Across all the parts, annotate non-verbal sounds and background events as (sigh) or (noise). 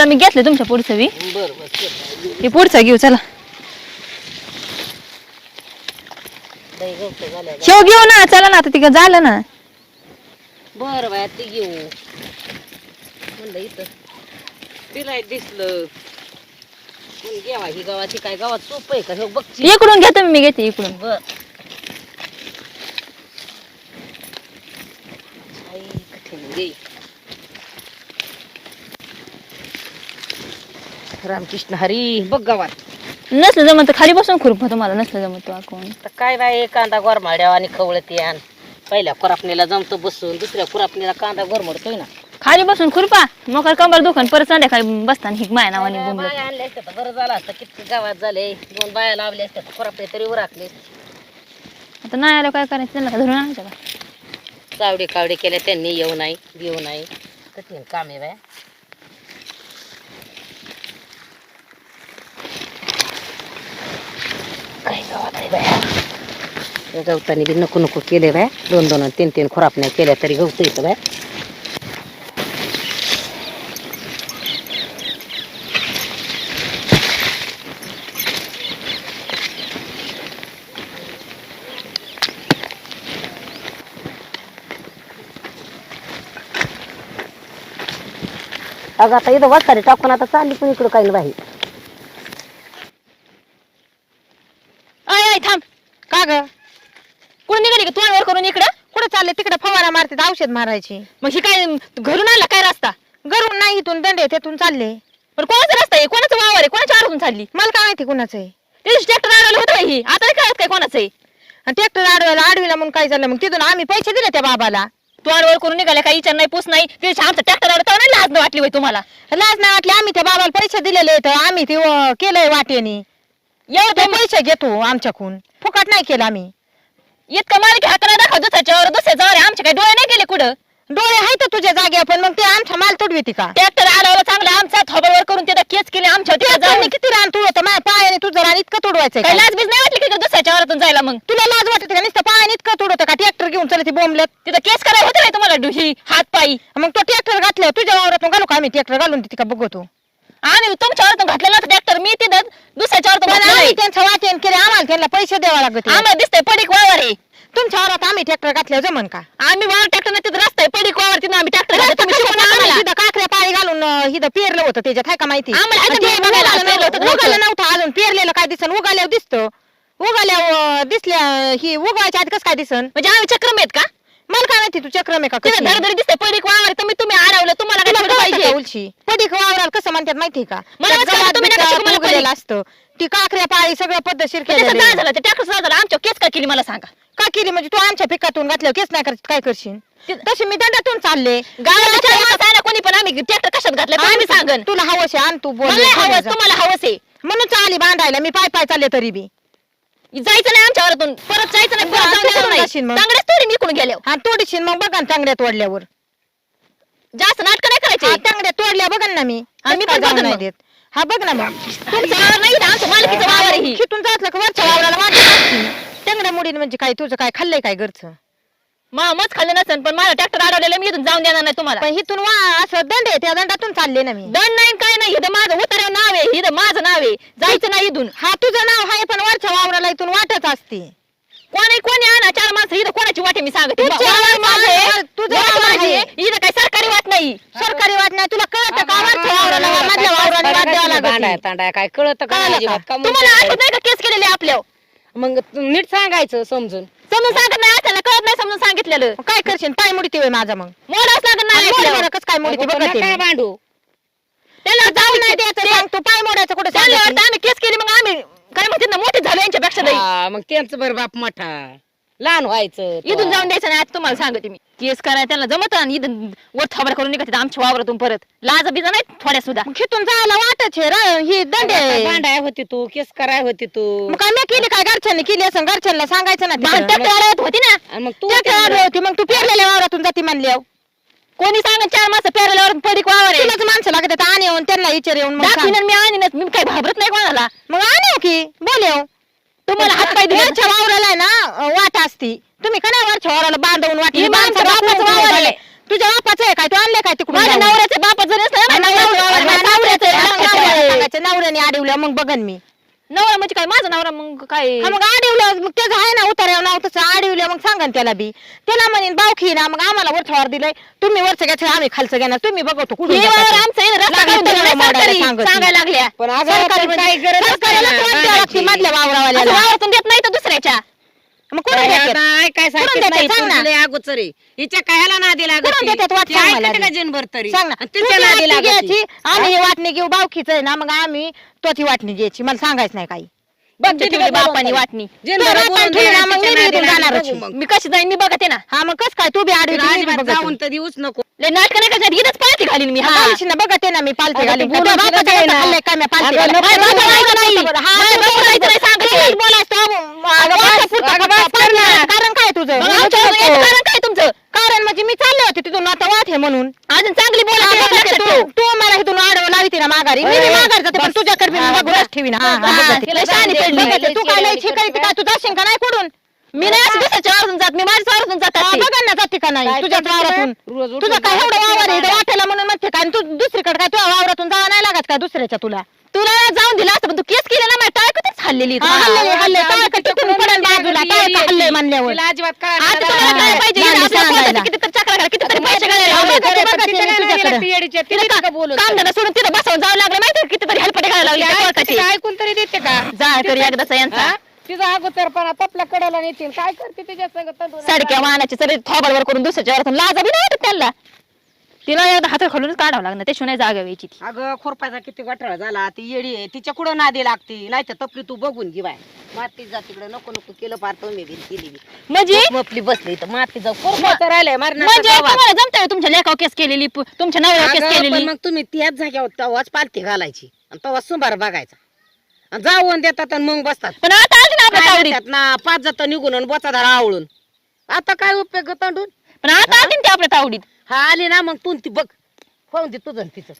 चला मी घेतलं तुमच्या पुढचं बी. बर बर हे पुढचं घेऊ चला. दही गवत झाल्या शेव घेऊ ना चला ना आता तिकडे झालं ना. बर बाया ते घेऊ. म्हणलं इथं. फिराय दिसलं. घ्यावा ही गावाची काय गावात सोप आहे का? हे बघची इकडून घ्या तुम्ही मी घेते इकडून. बर आई, कठीण गे. रामकृष्ण हरी बघ गावात. नसलं जमत तर खाली बसून खुरप तुम्हाला नसलं जमत तो तर काय बाय कांदा गोरमाड्या आणि खवळत यान पहिल्या खुरापणीला जमतो बसून दुसऱ्या खुरापणीला कांदा गोरमडतोय ना. खाली बसून खुरपा मोकार कंबर दुकान परत संध्याकाळी बसताना हिक माया नावाने बाया बोंबलत आणल्या असत्या तर बरं झालं असतं किती गावात झाले दोन बाया लावल्या असत्या तर खुरापणे तरी उराकले. आता नाही आलं काय करायचं त्यांना धरून आणायचं का? चावडे कावडे केल्या त्यांनी येऊ नाही येऊ नाही. कठीण काम आहे बाया काय गावात आहे बाया. या गवताने बी नको नको केले बाय. दोन दोन तीन तीन तीन नाही केल्या तरी गवत येतं बाय. अगं आता इथं वाचारी टाकून आता चालली पण इकडं काही नाही अय अय थांब का ग कोण निघाली का तोंडवर करून इकडं कुठं चालले फवारा मारते औषध मारायची. मग ही काय घरून आला काय रस्ता? घरून नाही इथून दंडे तिथून चालले. पण कोणाचा रस्ता आहे? कोणाचं वावर आहे? कोणाच्या आडून चालली? मला काय माहिती कुणाचं आहे. ते ट्रॅक्टर आडवलं होतं ही आता नाही कळत काय कोणाचं आहे. ट्रॅक्टर आडवायला आडवीला म्हणून काय झालं? मग तिथून आम्ही पैसे दिले त्या बाबाला. तोंडवर करून निघाल्या काही विचार नाही पूस नाही. ते आमचं ट्रॅक्टर आडवतं नाही लाज नाही वाटली होय तुम्हाला. लाज नाही वाटली. आम्ही त्या बाबाला पैसे दिलेले तर आम्ही ते अं, केलंय वाटेने. एवढं ते पैसे घेतो आमच्याकडून. फुकट नाही केलं आम्ही. इतकं मालकी हात नाही दाखव दुसऱ्याच्यावर दुसऱ्याच्यावर आहे. आमचे काही डोळे नाही गेले कुठं? डोळे आहेत तुझ्या जागेवर पण मग ते आमचा माल तुडविती का? ट्रॅक्टर आडवलं चांगलं आमचा थोबडवर करून ते केस केले आमच्या तिथं किती रान तुडवतं माझ्या पायाने तुझं रान इतकं तुडवायचंय काही का? लाज बीज नाही वाटली की दुसऱ्याच्या वरातून जायला मग? तुला लाज वाटते का? नुसतं पायाने इतकं तुडवतं का? ट्रॅक्टर घेऊन चलते बोंबलत. तिथं केस करायला होतं नाही तुम्हाला डुही हात पायी मग तो ट्रॅक्टर घातल्यावर तुझ्या वावरातून घालू का आम्ही? ट्रॅक्टर घालून तिथे का? बघतो आम्ही तुमच्या वरातून घातलेला ट्रॅक्टर मी तिथं दुसऱ्याच्या वरातून पण घातलेला आम्ही. त्यांचं वाटेन केले. आम्हाला त्यांना पैसे द्यावा लागत आम्हाला दिसतंय पडीक वावर आहे. तुमच्या वावरात आम्ही ट्रॅक्टर घातल्यावर जमन का? आम्ही वावर ट्रॅक्टर नाही तिथं रस्ता आहे. पडीक वावर तिथं आम्ही ट्रॅक्टर. तिथं काकऱ्या पाळी घालून हिथं पेरलं होतं त्याच्यात हाय का माहिती? आम्हाला ते बघायला, होतं. उगालं नव्हतं अजून पेरलेलं काय दिसन उगाल्यावर दिसतं. उगाल्यावर दिसल्या ही उगवायच्या आधी कसं काय दिसन? म्हणजे आम्ही चक्रम आहेत का? मला काय माहिती तू चक्रम आहे का? तिथं कशी? धडधडी दिसतंय पडीक वावर तुम्ही तुम्ही आडवलं तुम्हाला काय तुला थोडं कळतं का पाहिजे उलशी? पडीक वावराला कसं म्हणतात माहिती का? मला त्यात वाटतं गवत तुम्ही नका बिटात शिकू मला उगलेलं पडीक. असतं. ती काकऱ्या पाळी सगळं पद्धतशीर त्याचं केलेलं काय आहे. झालं ते ट्रॅक्टर झालं. आमच्या केस का केली मला सांगा. का केली म्हणजे तू आमच्या पिकातून घातल्यावर केस नाही करत काय करशील? ते- तशी मी दंडातून चालले. गावाला चार माणसं आहे ना कोणी पण आम्ही ट्रॅक्टर कशात घातलं ते आम्ही सांगन. तुला हवस आहे आण तू बोल मला हवस तुम्हाला हवस आहे म्हणून चाली बांधायला मी पाय पाय चालले तरी बी. जायचं नाही आमच्या वरातून परत जायचं नाही परत हा, जाऊन नाही. जाशील मग? निघून गेल्या. हा तोडीशील मग बघा ना तांगड्या तोडल्यावर. जास्त नाटक नाही हा करायचे तांगड्या तोडल्या बघा ना मी. हा, मी पण बघन नाही मग. देत. हा बघ ना मग. तुमचं वावर नाही इथं, मालकीचं वावर आहे. ही. जातलं का वरच्या वावराला माझ्या तांगड्या मुडीन म्हणजे काय तुझं काय खाल्लंय काय घरचं? मा मच खाल्लं नसेल पण माझा ट्रॅक्टर अडवलेला मी इथून जाऊन देणार नाही तुम्हाला. पण हिथून वा असं दंड आहे त्या दंडातून चालले ना मी. दंड नाही काय नाही इथं माझं उतर्यावर नाव आहे इथं माझं नाव आहे. जायचं नाही इथून. हा तुझं नाव आहे पण वरच्या वावराला इथून वाटच असते. कोणी कोणी आणा चार माणसं इथं कोणाची वाटे मी सांगते? तुझं वावर वावर माझं आहे, आहे, तुझं वावर वावर माझी आहे. आहे. इथं काही सरकारी वाट नाही. सरकारी वाट नाही तुला कळतं का? वरच्या वावराला मधल्या वावराला वाट द्यावा लागत तांडाय काय कळत का? अजिबात? तुम्हाला आठवत नाही का केस केलेले आपल्या मग नीट सांगायचं समजून. समजून सांगत नाही त्याला कळत नाही समजून सांगितलेलं. काय करशील? पाय मुडीते होय माझा मग. मोडावंच लागत नाही ऐकल्यावर. काय मुडीते. भांडू? त्याला जाऊ नाही द्यायचं सांग तू पाय मोडायचं कुठे वाटतं आम्ही केस केली मग आम्ही काय म्हणते ना मोठे झालो यांच्यापेक्षा नाही हा, मग त्यांचं बरं बाप मोठा. लहान व्हायचं इथून जाऊन द्यायचं नाही आता तुम्हाला सांगते मी. केस करायला त्यांना जमत आणि इथून वर थोबड करून निघते आमच्या वावरातून परत. लाज बिजा नाही थोड्या सुद्धा. खितून जायला रा- ही दंड आहे. भांडाय होती तू केस कराय होती तू. मग काय मी केली काय? घरच्यांनी केली असं घरच्यांना सांगायचं ना होती ना. आणि मग तू त्या- होती मग तू पेरलेल्या वावरातून जाती म्हणली कोणी सांग चार माणसं पेरल्यावर पडीक वावर आहे. तुलाच माणसं लागत आहेत, आणि येऊन त्यांना विचार येऊन मग सांग. दाखविणार मी आणीनच मी काही घाबरत नाही कोणाला. मग आणि की बोल येऊ. तुम्हाला हात पाय दिला (laughs) वावराला आहे ना वाट असती. तुम्ही का नाही वरच्या वावराला बांधवून वाटली आमच्या बापाचं वावर तुझ्या बापाचं आहे काय? तू आणले काय तिकडे नवऱ्याचे बापाचं नवऱ्याने अडवल्या मग बघन मी. नवरा म्हणजे काय? माझा नवरा मग काय? हा मग आडिवल्या मग त्याचं आहे ना उतार्यावर नाव तसं आडिवल्या मग सांगा ना त्याला बी. त्याला म्हणेन बावखी ना मग आम्हाला वरठावर दिलंय. तुम्ही वरचं घ्यायचं आम्ही खालचं घेणार. तुम्ही बघतो कुठून हे घेता वावर ते. आमचं आहे ना, रस्ता लागलं काढून तर दिला मोडायला सरकारी, सांगत मी. सांगायला लागल्या. पण अगं, सरकारी पण म्हणजे- काही गरज नाही. मधल्या असं वावरावाल्याला वावरातून देत नाही तर दुसऱ्याच्या. मग कोण काय देतात? देतात? सांग ना. पोरगी लय अगोचर आहे. हिच्या कायला नादी लागत कुठून ती? देतात? वाट ती सांग ऐकते मला का आधी. जनभर तरी सांग ना आणि तुझी तिच्या नादी वाटणी लागत घ्यायची ती. आम्ही ही वाटणी घेऊ बावकीच आहे ना मग आम्ही तोची वाटणी घ्यायची मला सांगायचं नाही काही ठेवली बापानी वाटणी जनभर बोलून ना, मग जाणारच लागत आहे. मी कशी जाईन मी बघते ना हा मग कस काय तू बी आडवी अजिबात जाऊन तर देऊच नको लय नाटक नाही इथंच घालीन मी हा ना बघते ना मी पालथे अगं, घालीन तू का? बोलून तुझ्या तिला बापाचं जाय कसं ना. खाल्लंय काय मी पालथे अगं, घालीन? नको माझ्या बोलू, बापाला नको ऐकत नाही. बोलू. हा, माझ्या तू बापाला ऐकत नाही, बोलायचं. सांगते. तूच बोलायचं. अगं, अगं, वाचा बस, पुरतं अगं, फक्त बस, पालथे. कर ना. कारण काय तुझं मग बोलू आमच्या नको. याचं कारण काय तुमचं कारण म्हणजे मी चालले होते आहे म्हणून अजून चांगली बोला ते बघ, लक्षात तू ठेव. तू मला इथून आडवं लावते ना माघारी मी ए, बी माघार जाते पण बस. तुझ्याकडे मी बघूनच बस. ठेवीन हा, हा, बघते. तिला शहाणी बघते, पडली. बघते. तू काय लय शिकायची काय तू जाशील का नाही कुठून मी नाही असं दुसऱ्याच्या वावरातून जात मी माझ्या वावरातून जात हा, असते. बघा ना जाते का नाही काय तुझ्या करते वावरातून तुला? रोज उठून तुझं काय बाहेर एवढं किती वावर आहे बाहेर? इथं वाटेला म्हणून म्हणते काय आणि तू दुसरीकडे काय तुझ्या वावरातून जावं नाही लागत काय दुसऱ्याच्या तुला तुला जाऊन दिला असतं पण तू केस केलं ना माझ्या टाळकतच हल्लेली हा, हल्ले हल्ले काय का टिकून पडेल बाजूला का हल्ले म्हणल्यावर तिला अजिबात काय आता नाही. तुम्हाला काय पाहिजे किती चक्रा पैसे सोडून तिथं बसवून जावं लागलं माहिती किती तरी हेलपटे घालायला लागले ऐकून तरी देते का? जा तरी एकदाचा यांचा? तिचा अगोदरपणा तपला कडाला नेतील. काय करते तिच्या संग तंडून साडक्या वाहनाची सगळे थोबडवर करून दुसऱ्याच्या वरातून लाजा बी नाही वाटत त्यांना. तिला एकदा हातात खालूनच काढावं लागणार त्याशिवाय नाही जागा व्हायची ती. अगं खोरपाचा किती गठाळा झाला. ती येडी आहे. तिच्या कुठं नादी लागते? नाही तर तपली तू बघून घे बाय माती जा तिकडे नको नको केलं पार तो मी केली बी. म्हणजे? मपली बसली तर माती जाऊ म्हणजे मारण्याचं तुम्हाला जमतंय तुमच्या लेखाव केस केलेली पु- तुमच्या नवऱ्यावर केस अगं, पण केलेली मग तुम्ही त्याच जाग्यावर तवाच पालथी घालायची आणि तवा सुंबार बघायचा. आणि जाऊन देतात आणि मग बसतात. पण आता आली ना आपल्या काय तावडीत? म्हणतात ना? पाच जातं निघून आणि बोचा धरा आवळून. आता काय उपयोग ग तंडून? पण आता आली ना ती आपल्या तावडीत. हा आली ना मग तू ती बघ. पाहून दे तुझं आणि तिचं.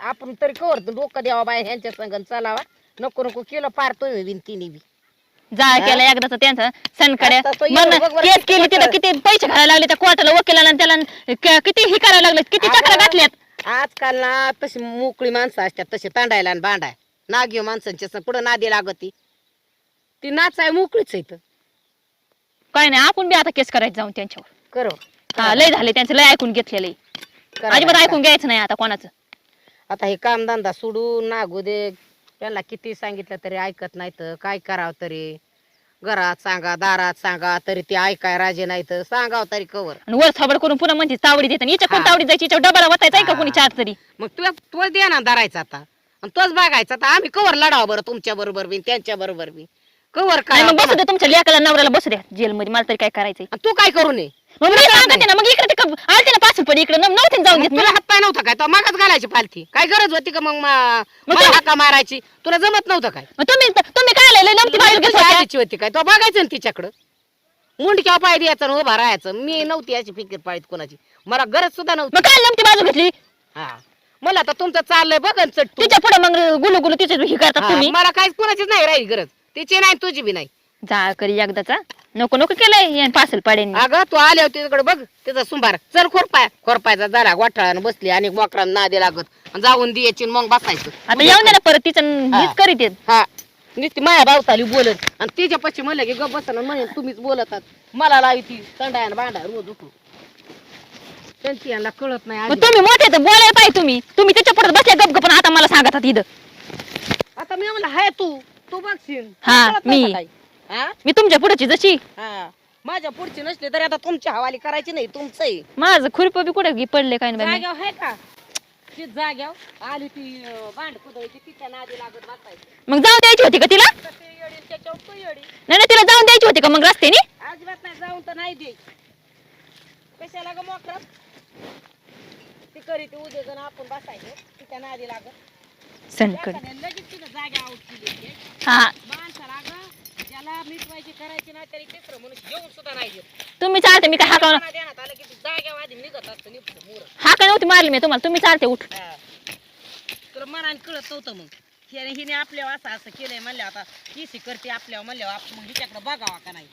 आपण तरी कवर डोकं द्यावा बाय ह्यांच्या संग चालावा. नको नको केलं पार तुम्ही बिन तिने बी. जा केला एकदाच त्यांचा सणकड्या आता तो मग एवढं बघ बरं केस किती केली तिथं मोठं. किती पैसे घालायला लागले त्या कोर्टाला वकिलाला आणि त्याला क- किती ही करायला लागले किती चक्रा. घातल्यात आजकाल ना तशी मोकळी माणसं असतात तशी तांडायला आणि बांडाय नागिव माणसांच्या संग पुढं नादी लागती ती नाचाय मोकळीच आहे इथं. काय नाही आपण बी आता केस करायचं जाऊन त्यांच्यावर करो हा लय झाले त्यांचं लय ऐकून घेतलेलं करा अजिबात. ऐकून घ्यायचं नाही आता कोणाचं आता हे कामधंदा सोडून नागू दे त्यांना किती सांगितलं तरी ऐकत नाहीत. काय करावं तरी? घरात सांगा दारात सांगा तरी ते ऐकाय राजे नाहीत. सांगाव तरी कवर. आणि वर थोबड करून पुन्हा म्हणते तावडी देतात हिच्या कोण हा. तावडीत जायची? हिच्या डबाला वतायचा का. कोणी चार तरी? मग तू तोच दे ना धरायचा आता. आणि तोच बघायचा आता. आम्ही कवर लढावा बरं तुमच्या बरोबर बी त्यांच्या बरोबर बी. कवर काय मग बसू दे तुमच्या लेकाला नवऱ्याला बसू द्या जेलमध्ये. मला तरी काय करायचंय? तू काय करू नये? मग मी सांगते ना मग इकडे ते आलते ना पासून पण इकडे नव- नव्हते जाऊन घेत तुला. हात पाय नव्हता काय? तो मागाच घालायची पालथी काय गरज होती का मग मा- मग मला तू- हाका मारायची? तुला जमत नव्हतं काय? मग तुम्ही तुम्ही काय लय नमती बाजू घेत तुझ्या होत्या? आजीची होती काय? तो बघायचं ना तिच्याकडं. मुंडक्या पाय द्यायचं उभा राहायचं. मी नव्हती याची फिकीर पाळीत कोणाची. मला गरज सुद्धा नव्हती. मग काय नमती बाजू घेतली? हा. मला तर तुमचं चाललंय बघ आणि चट तू. तिच्या पुढे मग गुलू गुलू तिचे ही करतात हा, तुम्ही? मला काहीच कोणाचीच नाही राहील गरज. तिची नाही तुझी बी नाही. जा करी एकदाचा. नको नको केलंय पासल पाडेन अगं तू आले होते तिकडे बघ तिचा सुंबार चल खोरपाय खोरपायचा झाला गोठाळानं बसली आणि मोकरान नादी लागत. आणि जाऊन द्यायची आणि मग बसायचं. आता येऊन ना परत तिचं हा. हीच करीत आहेत. हा. नुसती माया भावताली बोलत. आणि तिच्या पशी म्हणलं की गप बसन म्हणे तुम्हीच बोलतात मला लावी ती तंडाय बांडा रोज उठू त्यांची यांना कळत नाही मग आधी. तुम्ही मोठे तर बोलायला पाहिजे तुम्ही. तुम्ही त्याच्या पुढे बसल्या गप गप आता मला सांगतात इथं. आता मी म्हणलं हाय तू तू बघशील. हा, कळत मी. हा? मी तुमच्या पुढची जशी. हा. माझ्या पुढची नसली तरी आता तुमची हवाली करायची नाही तुमचं आहे. माझं खुरप बी कुठे पडले काय नाही आहे का? ती जाग्यावर. आली ती अं, भांड कुदळीची तिच्या नादी लागत बसायची. मग जाऊन द्यायची होती का तिला? तर ते येडी त्याच्यावर तो येडी नाही नाही, तिला जाऊन द्यायची होती का मग रस्त्याने? अजिबात नाही जाऊन तर नाही दे कशाला ग मोकर ती करी ती उद्या जण आपण बसायचं. तिच्या नादी लागत. सणकड. एखाद्याने लगेच तिथं जागा आउट केली. हा माणसाला ग ज्याला मिटवायची करायची नाही तरी म्हणून घेऊन सुद्धा नाही देत. तुम्ही चालते मी काय हाका देण्यात आलं की ती जाग्यावर आधी निघत असतं निघतं मोर. हाका नव्हती मारली मी तुम्हाला तुम्ही चालते उठ. तुला मनाने कळत नव्हतं मग. हिने हिने आपल्यावर असं असं केलंय म्हणलं आता किसी करते आपल्यावर म्हणल्यावर आपण हिच्याकडे बघावा का नाही?